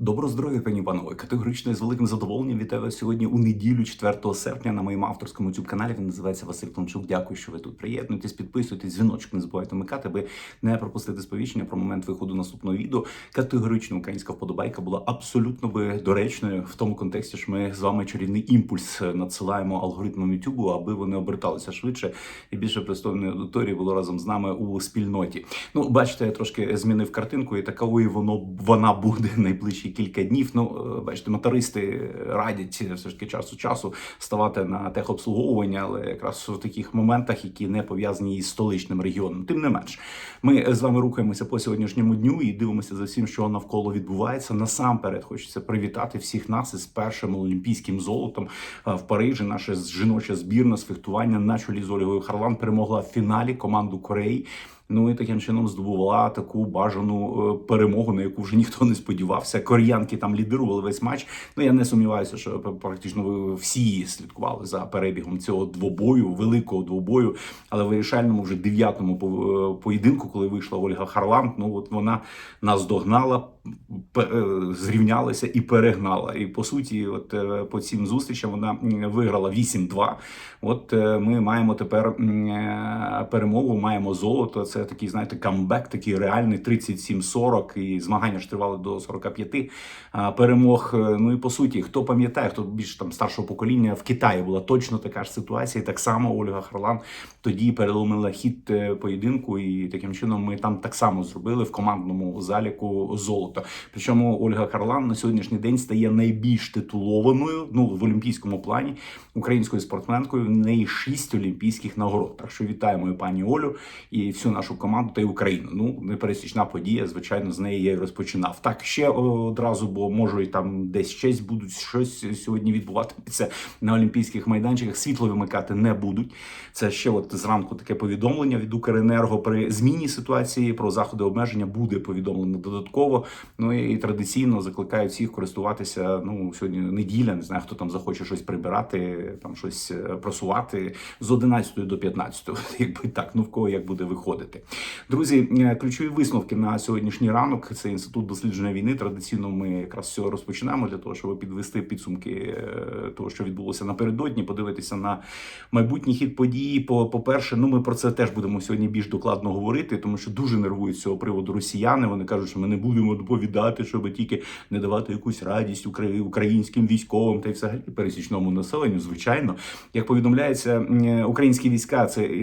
Доброго здоров'я, пані панове. Категорично і з великим задоволенням вітаю вас сьогодні у неділю, 4 серпня, на моєму авторському youtube каналі. Він називається Василь Клончук. Дякую, що ви тут приєднуєтесь, підписуйтесь, дзвіночок не забувайте вмикати, аби не пропустити сповіщення про момент виходу наступного відео. Категорично українська вподобайка була абсолютно би доречною в тому контексті, що ми з вами чарівний імпульс надсилаємо алгоритмам YouTube, аби вони оберталися швидше і більше пристойної аудиторії було разом з нами у спільноті. Ну, бачите, я трошки змінив картинку, і таковою воно вона буде найближчі кілька днів. Ну, е, бачите, мотористи радять все ж таки часу часу ставати на техобслуговування, але якраз в таких моментах, які не пов'язані із столичним регіоном. Тим не менш, ми з вами рухаємося по сьогоднішньому дню і дивимося за всім, що навколо відбувається. Насамперед хочеться привітати всіх нас із першим олімпійським золотом е, в Парижі. Наша жіноча збірна з фехтування на чолі з Ольгою Харлан перемогла в фіналі команду Кореї. Ну і таким чином здобувала таку бажану е, перемогу, на яку вже ніхто не сподівався. Коріянки там лідирували весь матч. Ну я не сумніваюся, що практично всі слідкували за перебігом цього двобою, великого двобою. Але в вирішальному вже дев'ятому е, поєдинку, коли вийшла Ольга Харланд, ну от вона нас догнала, е, зрівнялася і перегнала. І по суті, от по цим зустрічам вона виграла 8-2. От ми маємо тепер перемогу, маємо золото. Це такий, знаєте, камбек, такий реальний 37-40, і змагання ж тривали до 45 а, перемог. Е, Ну і по суті, хто пам'ятає, хто більш там старшого покоління в Китаї була точно така ж ситуація. І так само Ольга Харлан тоді переломила хід е, поєдинку, і таким чином ми там так само зробили в командному заліку золото. Причому Ольга Харлан на сьогоднішній день стає найбільш титулованою ну в олімпійському плані українською спортсменкою. В неї шість олімпійських нагород. Так що вітаємо і пані Олю і всю нашу команду та й Україну. Ну непересічна подія. Звичайно, з неї я й розпочинав. Так ще одразу, бо можу і там десь щось будуть щось сьогодні відбуватися на олімпійських майданчиках. Світло вимикати не будуть. Це ще от зранку таке повідомлення від Укренерго при зміні ситуації про заходи обмеження буде повідомлено додатково. Ну і традиційно закликаю всіх користуватися. Ну сьогодні неділя, не знаю, хто там захоче щось прибирати, там щось е, просувати з 11 до 15, якби так, ну в кого як буде виходити. Друзі, е, ключові висновки на сьогоднішній ранок. Це інститут дослідження війни. Традиційно ми якраз цього розпочинаємо для того, щоб підвести підсумки е, того, що відбулося напередодні, подивитися на майбутній хід події. По перше, ну ми про це теж будемо сьогодні більш докладно говорити, тому що дуже нервують з цього приводу росіяни. Вони кажуть, що ми не будемо доповідати, щоб тільки не давати якусь радість українським військовим та й взагалі пересічному населенню. Звичайно, як повідомляється, українські війська це е,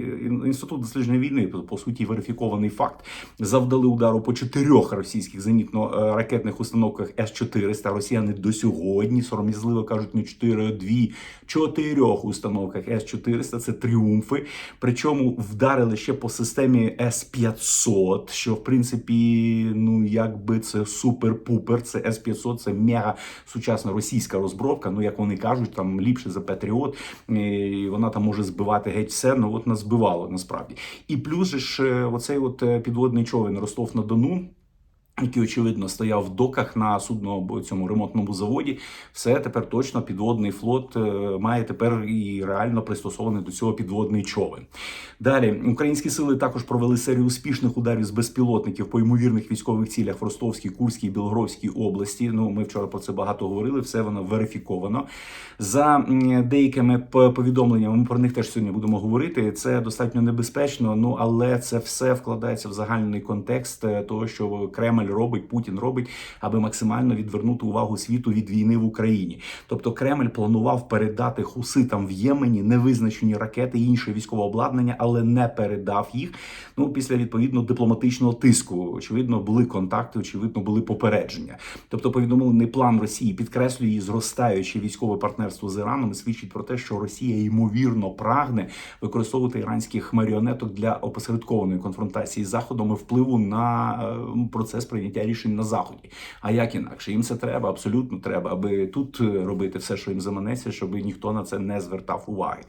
інститут дослідження війни, по суті, верифікований факт. Завдали удару по чотирьох російських зенітно-ракетних установках С-400. Росіяни до сьогодні сором'язливо кажуть не чотири, а дві чотирьох установках С-400. Це тріумфи. Причому вдарили ще по системі С-500, що в принципі, ну якби це супер-пупер. Це С-500, це мега сучасна російська розбровка. Ну як вони кажуть, там ліпше за Патріот. І вона там може збивати геть все. Ну от нас збивало насправді. І плюс же ж е, оцей от е, підводний човен Ростов на Дону. Який очевидно стояв в доках на судно цьому ремонтному заводі, все тепер точно підводний флот е, має тепер і реально пристосований до цього підводний човен. Далі українські сили також провели серію успішних ударів з безпілотників по ймовірних військових цілях в Ростовській, Курській, Білгородській області. Ну ми вчора про це багато говорили. Все воно верифіковано. За деякими повідомленнями, ми про них теж сьогодні будемо говорити. Це достатньо небезпечно. Ну але це все вкладається в загальний контекст е, того, що Кремль робить, Путін робить, аби максимально відвернути увагу світу від війни в Україні. Тобто Кремль планував передати хуситам в Ємені невизначені ракети і інше військове обладнання, але не передав їх. Ну після відповідно дипломатичного тиску. Очевидно, були контакти, очевидно, були попередження. Тобто, повідомлений план Росії підкреслює її зростаюче військове партнерство з Іраном. Свідчить про те, що Росія ймовірно прагне використовувати іранських маріонеток для опосередкованої конфронтації з заходом і впливу на е, процес прийняття рішень на заході. А як інакше їм це треба, абсолютно треба, аби тут е, робити все, що їм заманеться, щоб ніхто на це не звертав уваги.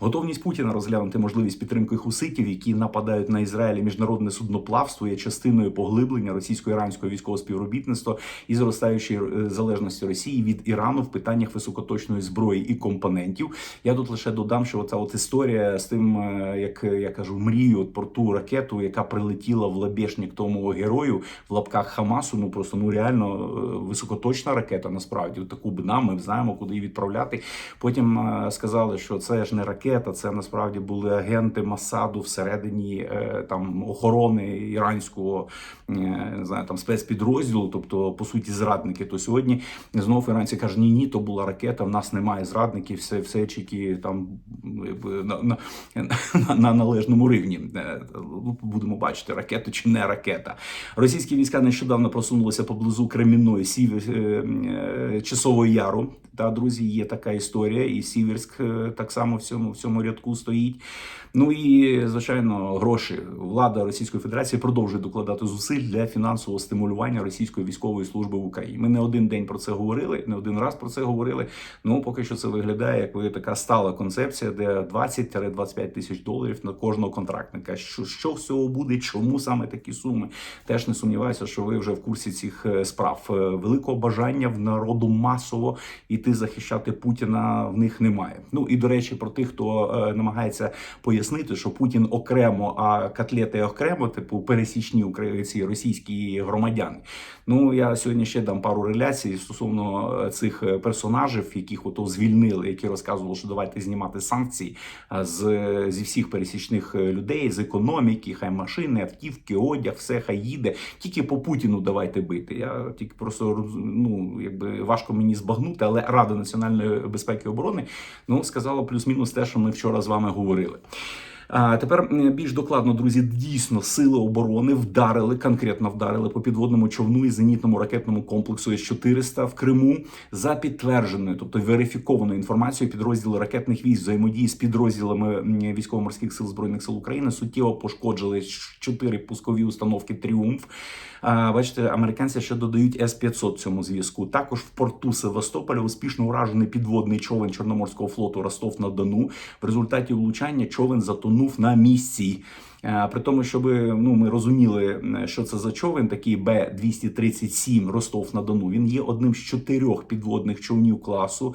Готовність Путіна розглянути можливість підтримки хуситів, які нападають на Ізраїль міжнародне судноплавство, є частиною поглиблення російсько-іранського військового співробітництва і зростаючої е, залежності Росії від Ірану в питаннях високоточної зброї і компонентів. Я тут лише додам, що оця от історія з тим, е, як я кажу, мрію от про ту ракету, яка прилетіла в лабешник тому герою в лапках лапках Хамасу. Ну просто ну реально е, високоточна ракета. Насправді таку б нам ми знаємо, куди її відправляти. Потім е, сказали, що це ж не ракета, це насправді були агенти Масаду всередині е, там охорони іранського не знаю, там спецпідрозділу, тобто по суті зрадники. То сьогодні знову іранці кажуть, ні, ні, то була ракета. В нас немає зрадників, все, все чеки там на, на, на, на належному рівні. Будемо бачити, ракета чи не ракета. Російські війська нещодавно просунулися поблизу Кремінної е, е, Часового Яру. Та друзі, є така історія, і Сіверськ е, так само в цьому в цьому рядку стоїть. Ну і звичайно, гроші влада Російської Федерації продовжує докладати зусиль для фінансового стимулювання російської військової служби в Україні. Ми не один день про це говорили, не один раз про це говорили. Ну поки що це виглядає як така стала концепція, де 20-25 тисяч доларів на кожного контрактника. Що що з буде? Чому саме такі суми? Теж не сумніваюся, що ви вже в курсі цих е, справ. Е, Великого бажання в народу масово іти захищати Путіна в них немає. Ну і до речі, про тих, хто е, намагається пояснити, що Путін окремо, а котлети окремо, типу пересічні українці, російські громадяни. Ну я сьогодні ще дам пару реляцій стосовно цих персонажів, яких ото звільнили, які розказували, що давайте знімати санкції з зі всіх пересічних людей, з економіки, хай машини, автівки, одяг, все хай їде. Тільки по Путіну давайте бити. Я тільки просто ну якби важко мені збагнути, але Рада національної безпеки і оборони ну сказала плюс-мінус те, що ми вчора з вами говорили. А тепер більш докладно, друзі, дійсно сили оборони вдарили, конкретно вдарили по підводному човну і зенітному ракетному комплексу С-400 в Криму за підтвердженою, тобто верифікованою інформацією. Підрозділи ракетних військ взаємодії з підрозділами військово-морських сил збройних сил України суттєво пошкоджили чотири пускові установки Тріумф. А, бачите, американці ще додають С-500 цьому зв'язку. Також в порту Севастополя успішно уражений підводний човен Чорноморського флоту Ростов на Дону. В результаті влучання човен затонув на місці. Е, При тому, щоб ну ми розуміли, е, що це за човен, такий Б 237 Ростов на Дону. Він є одним з чотирьох підводних човнів класу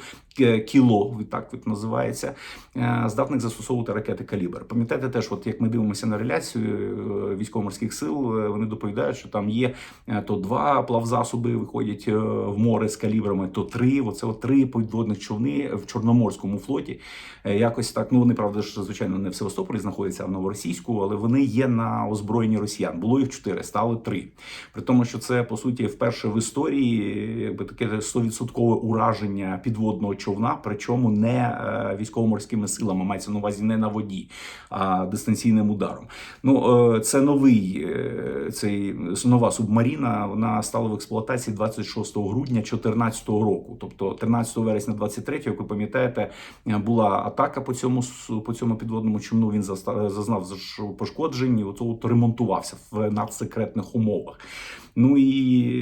кіло, так від називається, е, здатних застосовувати ракети калібр. Пам'ятаєте теж, от як ми дивимося на реляцію е, військово-морських сил, е, вони доповідають, що там є е, то два плавзасоби виходять е, в море з калібрами, то три. Оце от три підводних човни в Чорноморському флоті. Е, Якось так. Ну вони правда ж звичайно не в Севастополі знаходяться, а в Новоросійську, але вони є на озброєнні росіян. Було їх чотири, стало три. При тому, що це по суті вперше в історії таке 100% ураження підводного човна, причому не е, військово-морськими силами, мається на увазі не на воді, а дистанційним ударом. Ну е, це новий е, цей нова субмаріна. Вона стала в експлуатації 26 грудня 2014 року. Тобто 13 вересня 23, як ви пам'ятаєте, була атака по цьому по цьому підводному човну. Він зазнав пошкоджень. і от ремонтувався в надсекретних умовах. Ну і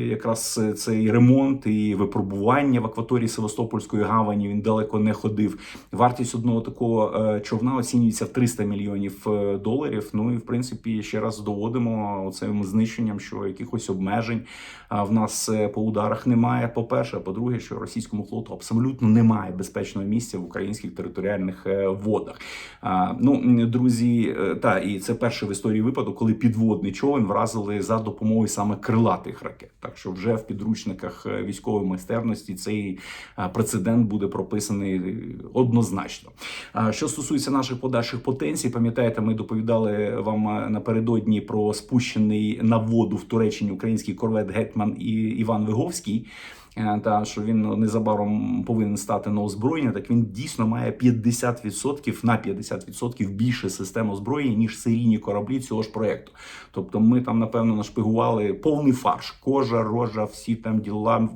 якраз цей ремонт і випробування в акваторії Севастопольської гавані він далеко не ходив. Вартість одного такого е, човна оцінюється в 300 мільйонів е, доларів. Ну і в принципі ще раз доводимо цим знищенням, що якихось обмежень в нас е, по ударах немає. По перше, по-друге, що російському флоту абсолютно немає безпечного місця в українських територіальних е, водах. Ну, друзі, е, та і це перший в історії випадок, коли підводний човен вразили за допомогою саме крилатих ракет. Так що вже в підручниках е, військової майстерності цей е, прецедент буде прописаний е, однозначно. Що стосується наших подальших потенцій, пам'ятаєте, ми доповідали вам напередодні про спущений на воду в Туреччині український корвет Гетман і Іван Виговський. Е, Та що він незабаром повинен стати на озброєння, так він дійсно має 50% на 50% більше систем озброєння, ніж серійні кораблі цього ж проекту. Тобто ми там, напевно, нашпигували повний фарш, кожа, рожа, всі там діла.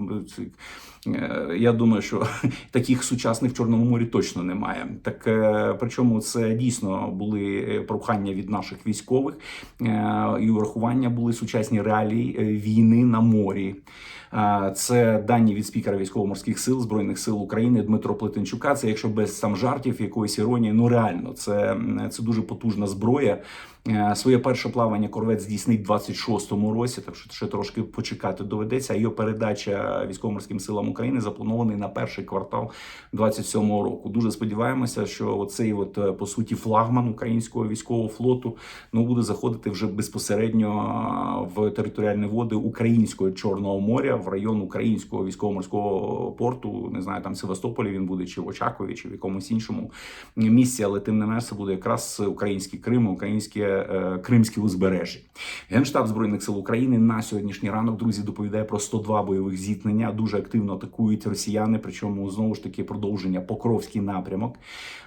Е, Я думаю, що таких сучасних в Чорному морі точно немає. Так е, причому це дійсно були прохання від наших військових і урахування були сучасні реалії війни на морі. Це дані від спікера військово-морських сил збройних сил України Дмитро Плетенчука. Це якщо без сам жартів, якоїсь іронії, ну реально, це, це дуже потужна зброя. Е, Своє перше плавання корвет здійснить в 26-му році, так що ще трошки почекати доведеться. Його передача військово-морським силам України запланований на перший квартал 27-го року. Дуже сподіваємося, що оцей, от е, по суті, флагман українського військового флоту ну буде заходити вже безпосередньо е, в територіальні води українського чорного моря в район українського військово-морського порту. Не знаю, там в Севастополі він буде чи в Очакові, чи в якомусь іншому місці, але тим не менш це буде якраз український Крим, українське е, кримське узбережжя. Генштаб збройних сил України на сьогоднішній ранок друзі доповідає про 102 бойових зіткнення. Дуже активно атакують росіяни. Причому знову ж таки продовження Покровський напрямок.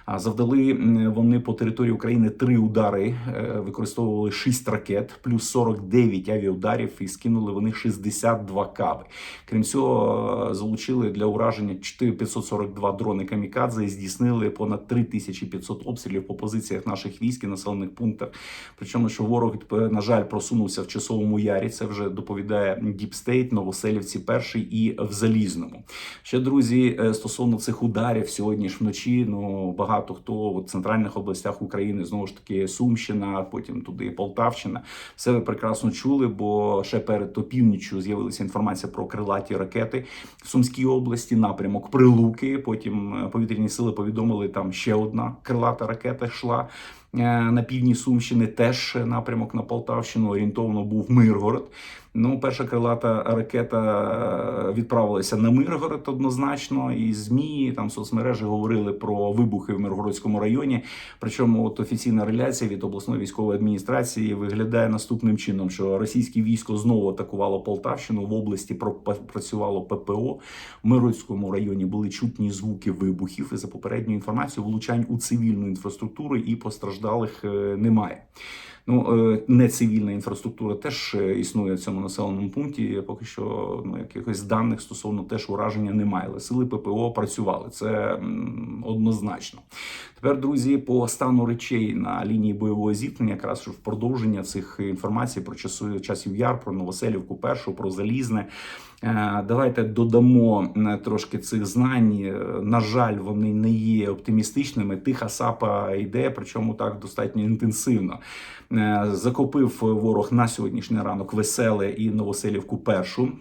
А завдали вони по території України три удари, е, використовували 6 ракет, плюс 49 авіаударів і скинули вони 62 каби. Крім цього, е, залучили для ураження 4542 дрони камікадзе і здійснили понад 3500 обстрілів по позиціях наших військ і населених пунктах. Причому, що ворог е, на жаль просунувся в часовому ярі. Це вже доповідає Діпстейт, Новоселівці, перший і в Залізному. Ще друзі, е, стосовно цих ударів сьогодні ж вночі. Ну багато хто в центральних областях України знову ж таки Сумщина, потім туди Полтавщина. Все ви прекрасно чули, бо ще перед опівніччю з'явилася інформація про крилаті ракети в Сумській області, напрямок Прилуки. Потім е, повітряні сили повідомили, там ще одна крилата ракета йшла. Е, На півдні Сумщини теж напрямок на Полтавщину орієнтовно був Миргород. Ну, перша крилата ракета е, відправилася на Миргород однозначно, і змі там соцмережі говорили про вибухи в Миргородському районі. Причому от офіційна реляція від обласної військової адміністрації виглядає наступним чином: що російське військо знову атакувало Полтавщину в області. працювало ППО в Миргородському районі. Були чутні звуки вибухів. І за попередньою інформацією, влучань у цивільну інфраструктуру і постраждалих е, немає. Ну, е, нецивільна інфраструктура теж е, існує в цьому населеному пункті. Поки що ну, якихось даних стосовно теж ураження немає. Але сили ППО працювали. Це однозначно. Тепер, друзі, по стану речей на лінії бойового зіткнення, якраз в продовження цих інформацій про часу часів яр, про Новоселівку, першу, про залізне. Е, Давайте додамо е, трошки цих знань. Е, На жаль, вони не є оптимістичними. Тиха сапа йде, причому так достатньо інтенсивно. Закупив ворог на сьогоднішній ранок веселе і Новоселівку першу.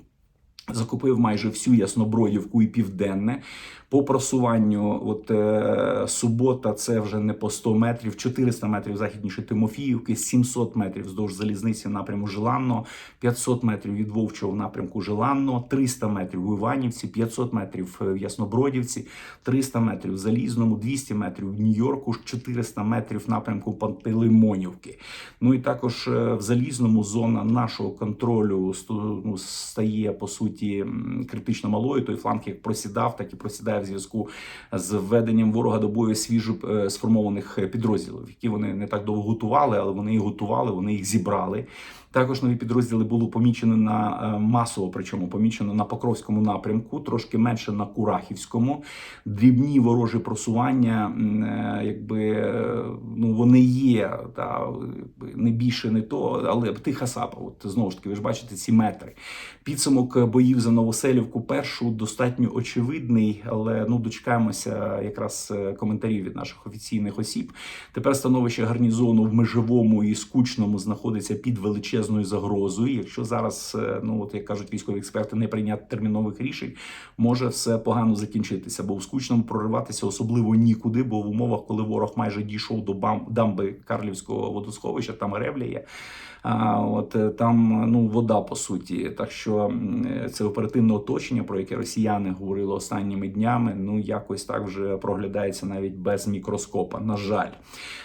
Закупив майже всю Ясноброївку і південне. По просуванню, от е, субота, це вже не по 100 метрів, 400 метрів західніше Тимофіївки, 700 метрів вздовж залізниці в напрямку Желанно, 500 метрів від Вовчого в напрямку Желанно, 300 метрів в Іванівці, 500 метрів в Яснобродівці, 300 метрів в Залізному, 200 метрів в Нью-Йорку, 400 метрів в напрямку Пантелеймонівки. Ну і також е, в Залізному зона нашого контролю ну, стає по суті критично малою. Той фланг як просідав, так і просідає в зв'язку з введенням ворога до бою свіжо е, сформованих підрозділів, які вони не так довго готували, але вони їх готували, вони їх зібрали. Також нові підрозділи було помічено на е, масово, причому помічено на Покровському напрямку, трошки менше на Курахівському. Дрібні ворожі просування, е, якби ну вони є, та не більше, не то, але тиха сапа. От знову ж таки, ви ж бачите ці метри. Підсумок боїв за Новоселівку першу достатньо очевидний, але ну дочекаємося якраз е, коментарів від наших офіційних осіб. Тепер становище гарнізону в межовому і скучному знаходиться під величезною загрозою. Якщо зараз, е, ну от як кажуть військові експерти, не прийняти термінових рішень, може все погано закінчитися, бо в скучному прориватися особливо нікуди, бо в умовах, коли ворог майже дійшов до бам- дамби Карлівського водосховища, там ревля. А от е, там ну вода по суті. Так що це оперативне оточення, про яке росіяни говорили останніми днями. Ну якось так вже проглядається навіть без мікроскопа. На жаль,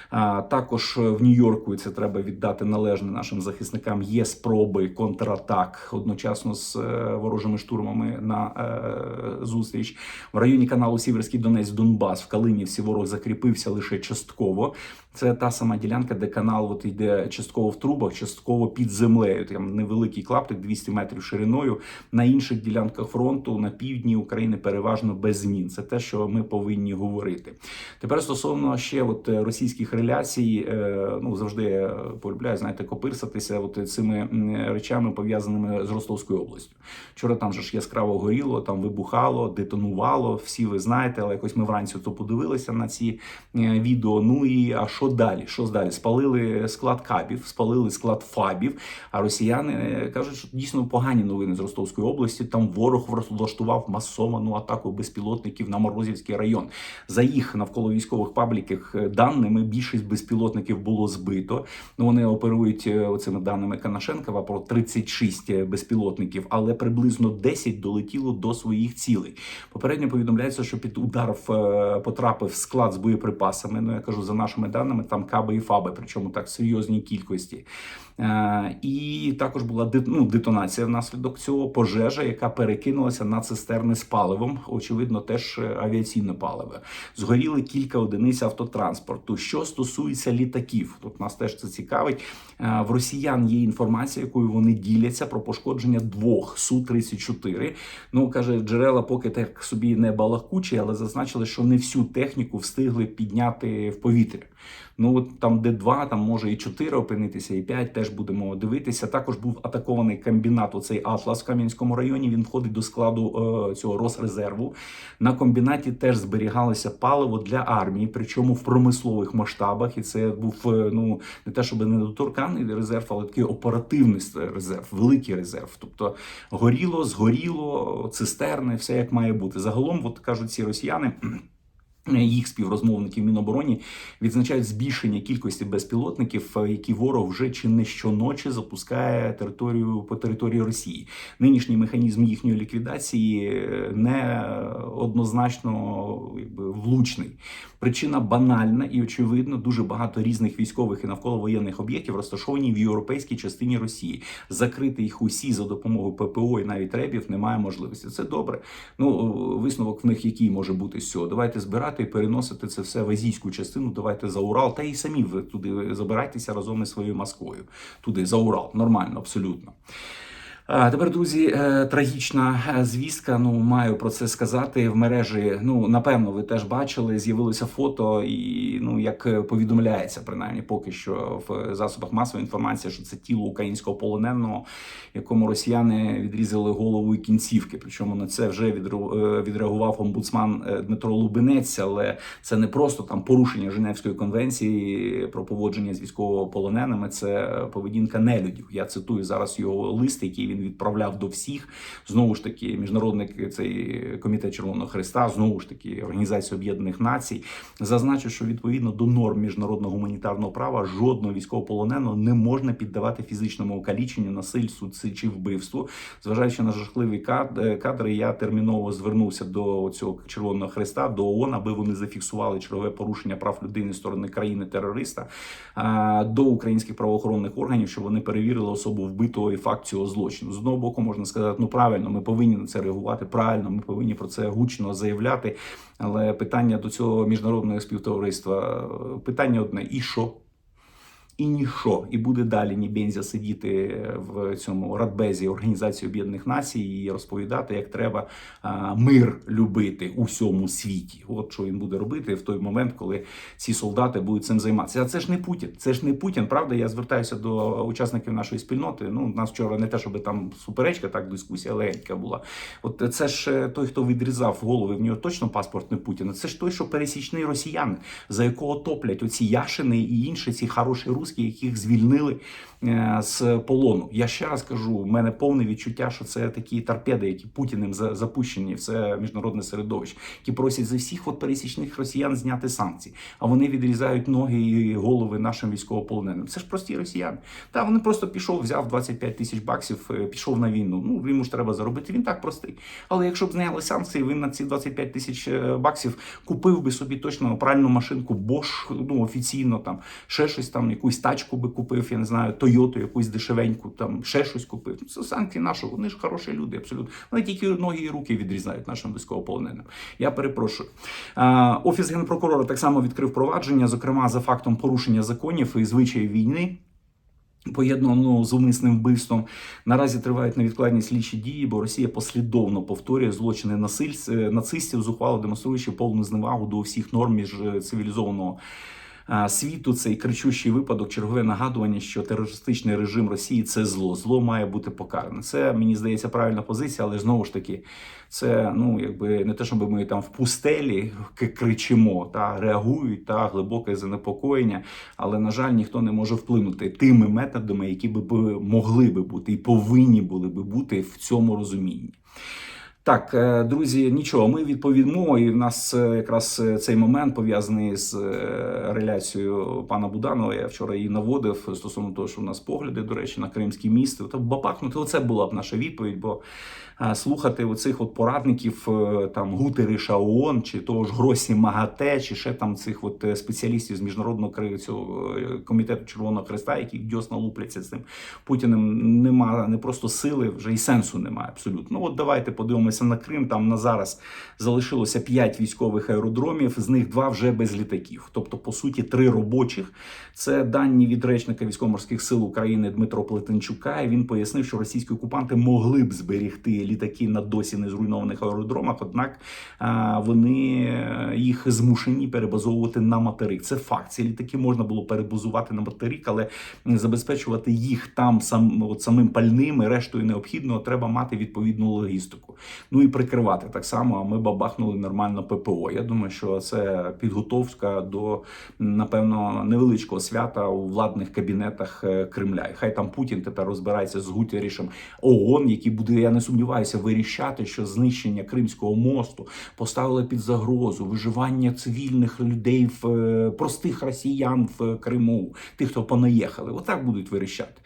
а також в Нью-Йорку і це треба віддати належне нашим захисникам. Є спроби контратак одночасно з е, ворожими штурмами на е, зустріч в районі каналу Сіверський Донець Донбас в Калинівці. Ворог закріпився лише частково. Це та сама ділянка, де канал от йде частково в трубах, частково під землею. Там невеликий клаптик, 200 метрів шириною. На інших ділянках фронту на півдні України переважно без змін. Це те, що ми повинні говорити. Тепер стосовно ще от е, російських реляцій, е, ну завжди полюбляю, знаєте, копирсатися от цими речами пов'язаними з Ростовською областю. Вчора там же ж яскраво горіло, там вибухало, детонувало. Всі ви знаєте, але якось ми вранці то подивилися на ці е, відео. Ну і а що далі? Що далі? Спалили склад кабів, спалили склад фабів. А росіяни е, кажуть, що дійсно погані новини з Ростовської області. Там ворог влаштував масовану атаку безпілотників на Морозівський район. За їх навколо військових пабліків е, даними більшість безпілотників було збито. Ну вони оперують е, оцими даними Канашенкова про 36 безпілотників, але приблизно 10 долетіло до своїх цілей. Попередньо повідомляється, що під удар потрапив склад з боєприпасами. Ну я кажу за нашими даними, там каби і фаби, причому так в серйозній кількості. Е, І також була ну, детонація внаслідок цього пожежа, яка перекинулася на цистерни з паливом. Очевидно, теж е, авіаційне паливо. Згоріли кілька одиниць автотранспорту. Що стосується літаків, тут нас теж це цікавить. Е, В росіян є інформація, якою вони діляться про пошкодження двох су 34 Ну каже, джерела поки так собі не балакучі, але зазначили, що не всю техніку встигли підняти в повітря. Ну от там де два, там може і чотири опинитися, і п'ять теж будемо дивитися. Також був атакований комбінат. Оцей Атлас в Кам'янському районі. Він входить до складу е, цього Росрезерву. На комбінаті теж зберігалося паливо для армії, причому в промислових масштабах. І це був е, ну не те, щоб недоторканий резерв, але такий оперативний резерв, великий резерв. Тобто горіло, згоріло, цистерни, все як має бути. Загалом, от кажуть ці росіяни. Їх співрозмовники в Мінобороні відзначають збільшення кількості безпілотників, е, які ворог вже чи не щоночі запускає територію по території Росії. Нинішній механізм їхньої ліквідації е, не однозначно якби, влучний. Причина банальна і очевидно, дуже багато різних військових і навколовоєнних об'єктів розташовані в європейській частині Росії. Закрити їх усі за допомогою ППО і навіть ребів немає можливості. Це добре. Ну висновок в них який може бути з цього. Давайте збирати і переносити це все в азійську частину. Давайте за Урал, та і самі ви туди забирайтеся разом із своєю Москвою. Туди за Урал. Нормально, абсолютно. Тепер, друзі, е, трагічна е, звістка. Ну маю про це сказати в мережі. Ну напевно, ви теж бачили. З'явилося фото, і ну як е, повідомляється, принаймні поки що в засобах масової інформації, що це тіло українського полоненого, якому росіяни відрізали голову і кінцівки. Причому на це вже е, відреагував омбудсман е, Дмитро Лубенець, але це не просто там порушення Женевської конвенції про поводження з військовополоненими. Це поведінка нелюдів. Я цитую зараз його лист, який він відправляв до всіх. Знову ж таки, міжнародний цей комітет Червоного Христа, знову ж таки, Організація Об'єднаних Націй, зазначив, що відповідно до норм міжнародного гуманітарного права жодного військовополоненого не можна піддавати фізичному окаліченню, насильству чи вбивству. Зважаючи на жахливі е, кадри, я терміново звернувся до цього Червоного Христа, до ООН, аби вони зафіксували чергове порушення прав людини сторони країни-терориста до українських правоохоронних органів, щоб вони перевірили особу вбитого і факт цього злочину. З одного боку можна сказати, ну правильно, ми повинні на це реагувати. Правильно, ми повинні про це гучно заявляти. Але питання до цього міжнародного співтовариства е, питання одне: і що? І ніщо, і буде далі Нібензя сидіти в цьому радбезі Організації Об'єднаних Націй і розповідати, як треба мир любити у всьому світі. От що він буде робити в той момент, коли ці солдати будуть цим займатися. А це ж не Путін. Це ж не Путін. Правда, я звертаюся до учасників нашої спільноти. Ну, у нас вчора не те, щоб там суперечка, так дискусія легенька була. От це ж е, той, хто відрізав голови, в нього точно паспорт не Путіна. Це ж той, що пересічний росіян, за якого топлять оці яшини і інші ці хороші русські, яких звільнили з полону. Я ще раз кажу, в мене повне відчуття, що це такі торпеди, які Путіним за- запущені в це міжнародне середовище, які просять за всіх от пересічних росіян зняти санкції, а вони відрізають ноги і голови нашим військовополоненим. Це ж прості росіяни. Та вони просто пішов, взяв 25 тисяч баксів, е, пішов на війну. Ну йому ж треба заробити. Він так простий. Але якщо б зняли санкції, він на ці 25 тисяч е, баксів купив би собі точно пральну машинку Bosch, ну офіційно там ще щось там, якусь тачку би купив, я не знаю, Тойоту, якусь дешевеньку, там ще щось купив. Ну, Це санкції нашого. Вони ж хороші люди, абсолютно. Вони тільки ноги і руки відрізають нашим військовополоненим. Я перепрошую. Офіс генпрокурора так само відкрив провадження, зокрема за фактом порушення законів і звичаїв війни. Поєднано з умисним вбивством наразі тривають невідкладні слідчі дії, бо Росія послідовно повторює злочини насильств нацистів, зухвало демонструючи повну зневагу до всіх норм між цивілізованого а, світу. Цей кричущий випадок, чергове нагадування, що терористичний режим Росії це зло. Зло має бути покаране. Це мені здається правильна позиція, але знову ж таки, це ну якби не те, щоб ми там в пустелі кричимо та реагують та глибоке занепокоєння. Але на жаль, ніхто не може вплинути тими методами, які би могли би бути і повинні були би бути в цьому розумінні. Так, е, друзі, нічого, ми відповімо, і в нас е, якраз е, цей момент пов'язаний з реляцією пана Буданова. Я вчора її наводив стосовно того, що в нас погляди, до речі, на кримські місто. Та бабахнути, оце була б наша відповідь, бо слухати оцих от порадників е, там Гутериша ООН, чи того ж Гросі МАГАТЕ, чи ще там цих от е, спеціалістів з міжнародного цього е, комітету Червоного Хреста, які дьосна лупляться з цим Путіним, немає не просто сили, вже і сенсу немає абсолютно. Ну от давайте подивимося на Крим. Там на зараз залишилося 5 військових аеродромів, з них два вже без літаків. Тобто, по суті, три робочих. Це дані від речника військово-морських сил України Дмитро Плетенчука. І він пояснив, що російські окупанти могли б зберігти літаки на досі не зруйнованих аеродромах, однак вони е, їх змушені перебазовувати на материк. Це факт. Ці літаки можна було перебазувати на материк, але забезпечувати їх там сам от самим пальним і рештою необхідного треба мати відповідну логістику. Ну і прикривати так само. А ми бабахнули нормально ППО. Я думаю, що це підготовка до напевно невеличкого свята у владних кабінетах е, Кремля. І хай там Путін тепер розбирається з Гутєрішем ООН, який буде, я не сумніваюся, вирішати, що знищення Кримського мосту поставило під загрозу виживання цивільних людей в е, простих росіян в Криму, тих, хто понаїхали. Отак будуть вирішати.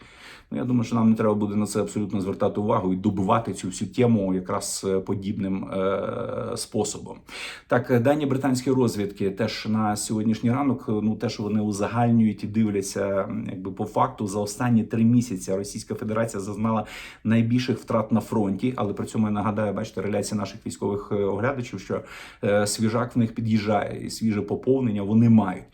Ну, я думаю, що нам не треба буде на це абсолютно звертати увагу і добивати цю всю тему якраз е, подібним е, способом. Так, е, дані британської розвідки теж на сьогоднішній ранок, е, ну те, що вони узагальнюють і дивляться, якби по факту за останні три місяці Російська Федерація зазнала найбільших втрат на фронті. Але при цьому я нагадаю, бачите, реляція наших військових оглядачів, що е, свіжак в них під'їжджає, і свіже поповнення вони мають.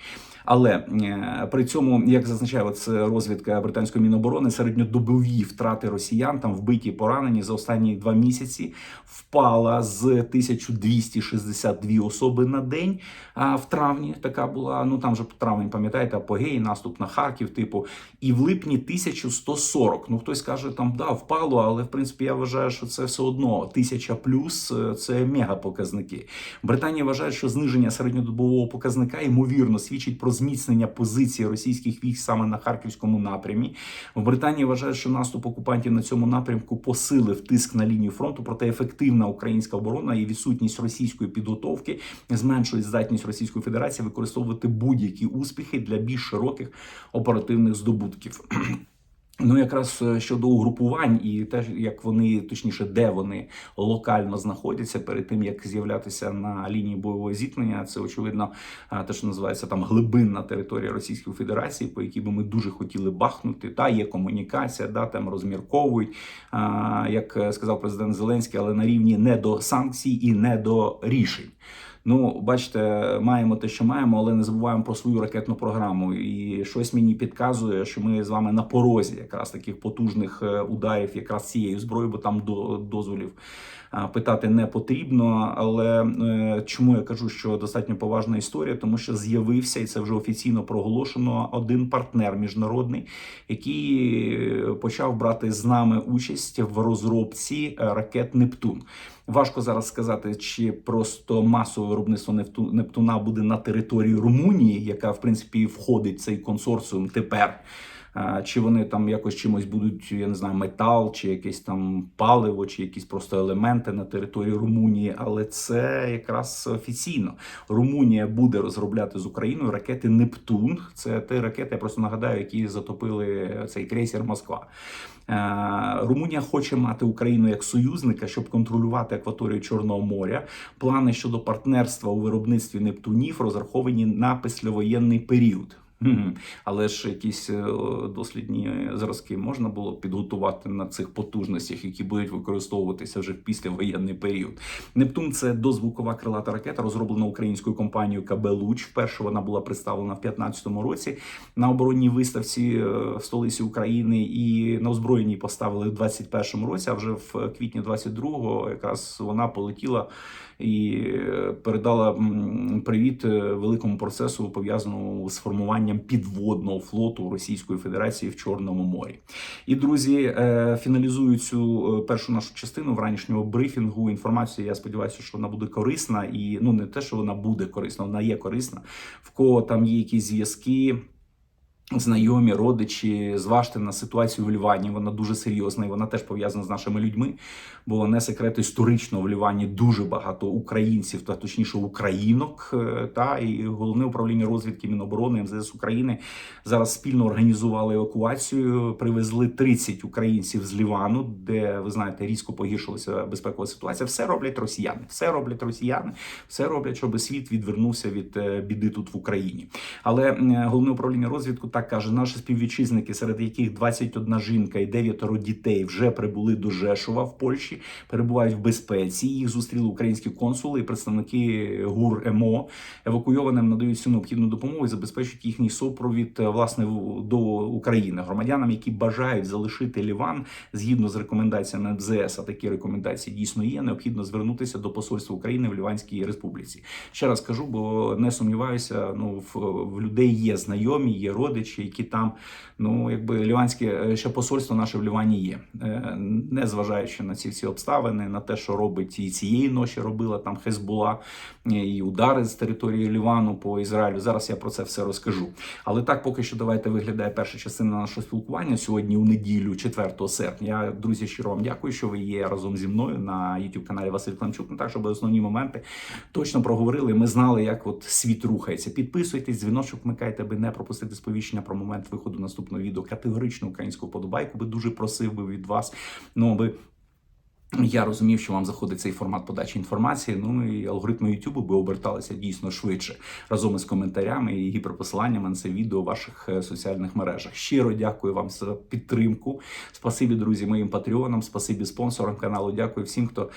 Але е, при цьому, як зазначає це розвідка британської міноборони, середньодобові втрати росіян там вбиті поранені за останні два місяці впала з 1262 особи на день. А в травні така була. Ну там же травень, пам'ятаєте, апогей, наступ на Харків, типу, і в липні 1140. Ну хтось каже, там да, впало, але в принципі я вважаю, що це все одно тисяча плюс е, це мега показники. Британія вважає, що зниження середньодобового показника ймовірно свідчить про зміцнення позиції російських військ саме на харківському напрямі. В Британії вважають, що наступ окупантів на цьому напрямку посилив тиск на лінію фронту, проте ефективна українська оборона і відсутність російської підготовки зменшують здатність Російської Федерації використовувати будь-які успіхи для більш широких оперативних здобутків. Ну, якраз е, щодо угрупувань і те, як вони, точніше, де вони локально знаходяться перед тим, як з'являтися на лінії бойового зіткнення, це очевидно е, те, що називається там глибинна територія Російської Федерації, по якій би ми дуже хотіли бахнути. Та є комунікація, да там розмірковують, е, як сказав президент Зеленський, але на рівні не до санкцій і не до рішень. Ну, бачите, маємо те, що маємо, але не забуваємо про свою ракетну програму. І щось мені підказує, що ми з вами на порозі якраз таких потужних е, ударів, якраз цією зброєю, бо там до дозволів питати не потрібно. Але е, чому я кажу, що достатньо поважна історія, тому що з'явився і це вже офіційно проголошено один партнер міжнародний, який е, почав брати з нами участь в розробці е, ракет Нептун. Важко зараз сказати, чи просто масове виробництво Непту- Нептуна буде на території Румунії, яка в принципі входить в цей консорціум тепер. Чи вони там якось чимось будуть, я не знаю, метал, чи якесь там паливо, чи якісь просто елементи на території Румунії, але це якраз офіційно. Румунія буде розробляти з Україною ракети Нептун. Це ті ракети, я просто нагадаю, які затопили цей крейсер Москва. Румунія хоче мати Україну як союзника, щоб контролювати акваторію Чорного моря. Плани щодо партнерства у виробництві Нептунів розраховані на післявоєнний період. Але ж якісь е, дослідні зразки можна було підготувати на цих потужностях, які будуть використовуватися вже в післявоєнний період. Нептун це дозвукова крилата ракета, розроблена українською компанією КБ Луч. Вперше вона була представлена в 2015 році на оборонній виставці е, в столиці України і на озброєнні поставили в 2021 році. А вже в квітні 22-го якраз вона полетіла і передала привіт е, великому процесу, пов'язаному з формуванням підводного флоту Російської Федерації в Чорному морі. І друзі, е, фіналізую цю е, першу нашу частину вранішнього брифінгу. Інформацію. Я сподіваюся, що вона буде корисна, і ну не те, що вона буде корисна, вона є корисна. В кого там є якісь зв'язки. Знайомі, родичі, зважте на ситуацію в Лівані. Вона дуже серйозна і вона теж пов'язана з нашими людьми. Бо не секрет історично в Лівані дуже багато українців, та точніше українок. е, Та і головне управління розвідки Міноборони МЗС України зараз спільно організували евакуацію. Привезли 30 українців з Лівану, де ви знаєте, різко погіршилася безпекова ситуація. Все роблять росіяни, все роблять росіяни, все роблять, щоб світ відвернувся від е, біди тут в Україні. Але е, головне управління розвідку так каже: наші співвітчизники, серед яких 21 жінка і 9 дітей вже прибули до Жешова в Польщі, перебувають в безпеці. Їх зустріли українські консули і представники ГУР МО. Евакуйованим надають всю необхідну допомогу і забезпечують їхній супровід е, власне до України громадянам, які бажають залишити Ліван згідно з рекомендаціями МЗС, а такі рекомендації дійсно є. Необхідно звернутися до посольства України в Ліванській Республіці. Ще раз кажу, бо не сумніваюся. Ну в, в людей є знайомі, є родичі, які там, ну якби ліванське е, ще посольство наше в Лівані є, Е, не зважаючи на ці всі обставини, на те, що робить і цієї ночі робила там Хезбула, е, і удари з території Лівану по Ізраїлю. Зараз я про це все розкажу. Але так, поки що, давайте виглядає перша частина нашого спілкування сьогодні у неділю, 4 серпня. Я, друзі, щиро вам дякую, що ви є разом зі мною на youtube каналі Василь Кланчук. Ну так, щоб основні моменти точно проговорили. Ми знали, як от світ рухається. Підписуйтесь, дзвіночок вмикайте, аби не пропустити сповіщення про момент виходу наступного відео. Категорично українську подобайку би дуже просив би від вас. Ну аби я розумів, що вам заходить цей формат подачі інформації. Ну і алгоритми YouTube би оберталися дійсно швидше разом із коментарями і гіперпосиланнями на це відео в ваших е, соціальних мережах. Щиро дякую вам за підтримку. Спасибі, друзі, моїм патреонам, спасибі спонсорам каналу. Дякую всім, хто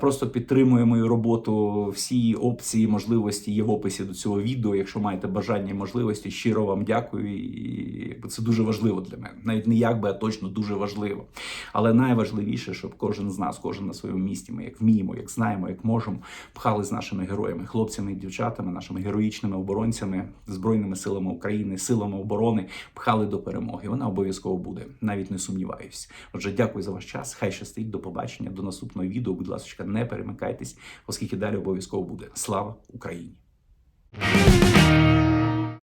просто підтримує мою роботу. Всі опції, можливості є в описі до цього відео. Якщо маєте бажання і можливості, щиро вам дякую. І це дуже важливо для мене. Навіть не якби, а точно дуже важливо. Але найважливіше, щоб кожен з нас, кожен на своєму місці, ми як вміємо, як знаємо, як можемо, пхали з нашими героями, хлопцями і дівчатами, нашими героїчними оборонцями, збройними силами України, силами оборони, пхали до перемоги. Вона обов'язково буде, навіть не сумніваюсь. Отже, дякую за ваш час. Хай щастить, до побачення, до наступного відео. Будь ласка, не перемикайтесь, оскільки далі обов'язково буде. Слава Україні!